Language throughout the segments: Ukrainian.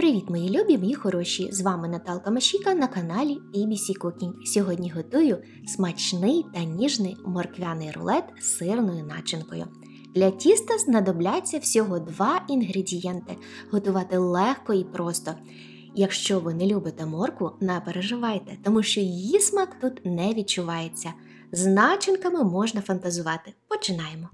Привіт, мої любі, мої хороші! З вами Наталка Машіка на каналі ABC Cooking. Сьогодні готую смачний та ніжний морквяний рулет з сирною начинкою. Для тіста знадобляться всього два інгредієнти. Готувати легко і просто. Якщо ви не любите моркву, не переживайте, тому що її смак тут не відчувається. З начинками можна фантазувати. Починаємо.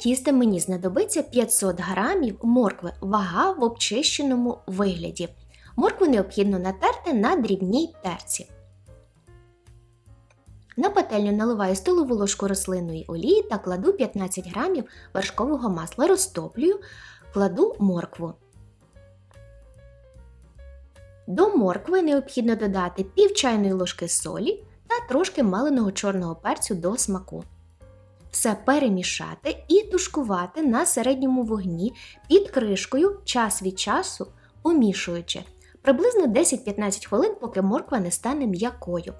Тіста мені знадобиться 500 грамів моркви, вага в обчищеному вигляді. Моркву необхідно натерти на дрібній терці. На пательню наливаю столову ложку рослинної олії та кладу 15 грамів вершкового масла. Розтоплюю, кладу моркву. До моркви необхідно додати пів чайної ложки солі та трошки маленого чорного перцю до смаку. Все перемішати і тушкувати на середньому вогні під кришкою час від часу, помішуючи приблизно 10-15 хвилин, поки морква не стане м'якою.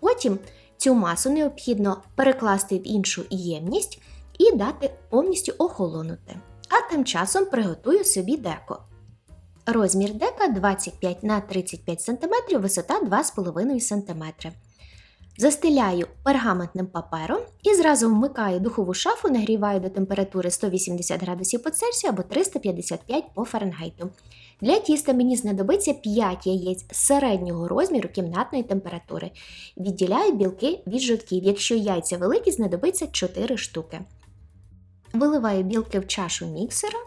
Потім цю масу необхідно перекласти в іншу ємність і дати повністю охолонути. А тим часом приготую собі деко. Розмір дека 25 на 35 см, висота 2,5 см. Застеляю пергаментним папером і зразу вмикаю духову шафу, нагріваю до температури 180 градусів по Цельсію або 355 по Фаренгейту. Для тіста мені знадобиться 5 яєць середнього розміру кімнатної температури. Відділяю білки від жовтків. Якщо яйця великі, знадобиться 4 штуки. Виливаю білки в чашу міксера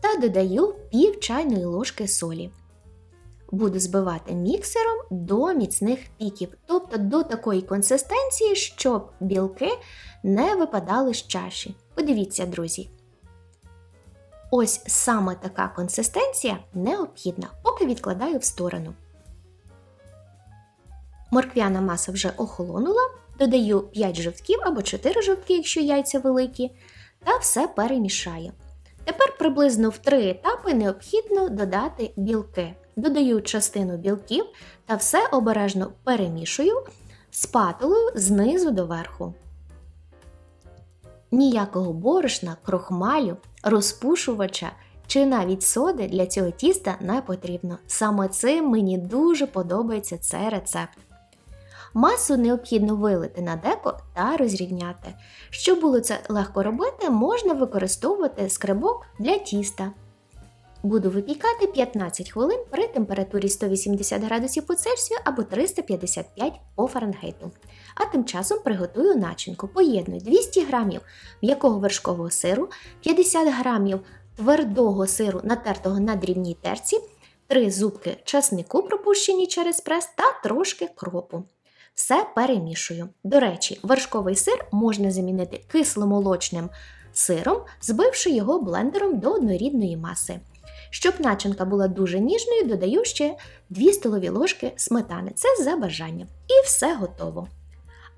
та додаю пів чайної ложки солі буду збивати міксером до міцних піків, тобто до такої консистенції, щоб білки не випадали з чаші. Подивіться, друзі. Ось саме така консистенція необхідна, поки відкладаю в сторону. Морквяна маса вже охолонула, додаю 5 жовтків або 4 жовтки, якщо яйця великі, та все перемішаю. Тепер приблизно в три етапи необхідно додати білки. Додаю частину білків та все обережно перемішую спатулою знизу до верху. Ніякого борошна, крохмалю, розпушувача чи навіть соди для цього тіста не потрібно. Саме цим мені дуже подобається цей рецепт. Масу необхідно вилити на деко та розрівняти. Щоб було це легко робити, можна використовувати скрибок для тіста. Буду випікати 15 хвилин при температурі 180 градусів по Цельсію або 355 по Фаренгейту. А тим часом приготую начинку. Поєдную 200 г м'якого вершкового сиру, 50 г твердого сиру, натертого на дрібній терці, 3 зубки часнику, пропущені через прес та трошки кропу. Все перемішую. До речі, вершковий сир можна замінити кисломолочним сиром, збивши його блендером до однорідної маси. Щоб начинка була дуже ніжною, додаю ще 2 столові ложки сметани. Це за бажанням. І все готово.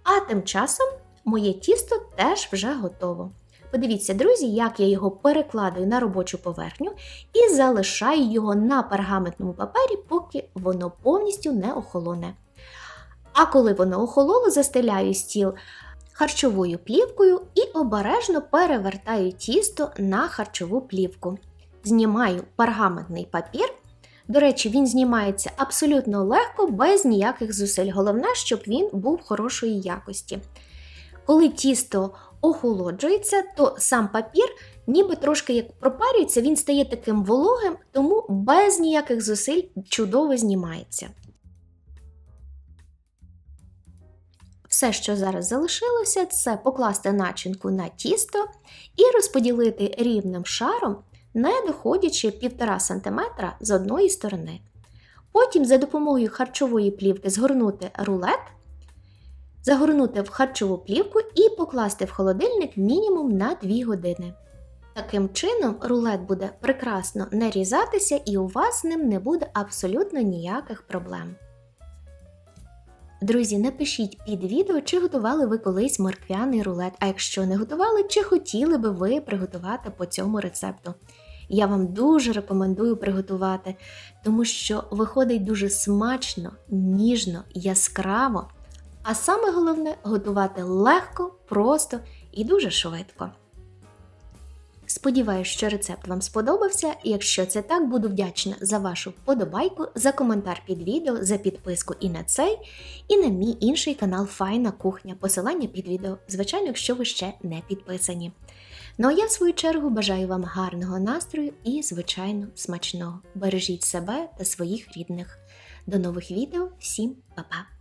А тим часом моє тісто теж вже готово. Подивіться, друзі, як я його перекладаю на робочу поверхню і залишаю його на пергаментному папері, поки воно повністю не охолоне. А коли воно охололо, застеляю стіл харчовою плівкою і обережно перевертаю тісто на харчову плівку. Знімаю пергаментний папір. До речі, він знімається абсолютно легко, без ніяких зусиль. Головне, щоб він був хорошої якості. Коли тісто охолоджується, то сам папір, ніби трошки як пропарюється, він стає таким вологим, тому без ніяких зусиль чудово знімається. Все, що зараз залишилося, це покласти начинку на тісто і розподілити рівним шаром, не доходячи 1,5 см з одної сторони. Потім за допомогою харчової плівки згорнути рулет, загорнути в харчову плівку і покласти в холодильник мінімум на 2 години. Таким чином, рулет буде прекрасно нарізатися і у вас з ним не буде абсолютно ніяких проблем. Друзі, напишіть під відео, чи готували ви колись морквяний рулет, а якщо не готували, чи хотіли би ви приготувати по цьому рецепту. Я вам дуже рекомендую приготувати, тому що виходить дуже смачно, ніжно, яскраво, А саме головне готувати легко, просто і дуже швидко. Сподіваюсь, що рецепт вам сподобався. Якщо це так, буду вдячна за вашу вподобайку, за коментар під відео, за підписку і на цей, і на мій інший канал Файна кухня. Посилання під відео, звичайно, якщо ви ще не підписані. Ну а я, в свою чергу, бажаю вам гарного настрою і, звичайно, смачного. Бережіть себе та своїх рідних. До нових відео, всім па-па!